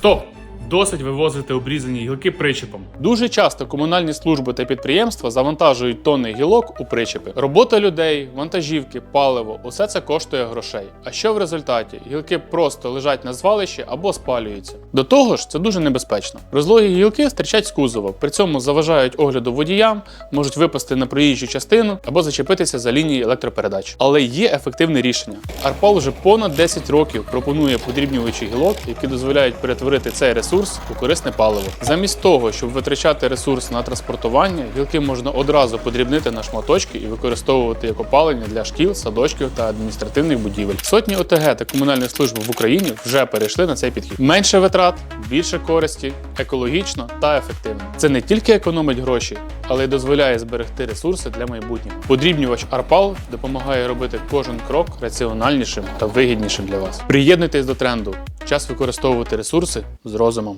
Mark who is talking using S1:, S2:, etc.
S1: Стоп! Досить вивозити обрізані гілки причепом.
S2: Дуже часто комунальні служби та підприємства завантажують тонни гілок у причепи. Робота людей, вантажівки, паливо усе це коштує грошей. А що в результаті? Гілки просто лежать на звалищі або спалюються. До того ж, це дуже небезпечно. Розлогі гілки стирчать з кузова, при цьому заважають огляду водіям, можуть випасти на проїжджу частину або зачепитися за лінії електропередач. Але є ефективне рішення. Арпал вже понад 10 років пропонує подрібнювачі гілок, які дозволяють перетворити цей ресурс у корисне паливо. Замість того, щоб витрачати ресурс на транспортування, гілки можна одразу подрібнити на шматочки і використовувати як опалення для шкіл, садочків та адміністративних будівель. Сотні ОТГ та комунальних служб в Україні вже перейшли на цей підхід. Менше витрат, більше користі, екологічно та ефективно. Це не тільки економить гроші, але й дозволяє зберегти ресурси для майбутнього. Подрібнювач Арпал допомагає робити кожен крок раціональнішим та вигіднішим для вас. Приєднуйтесь до тренду. Час використовувати ресурси з розумом.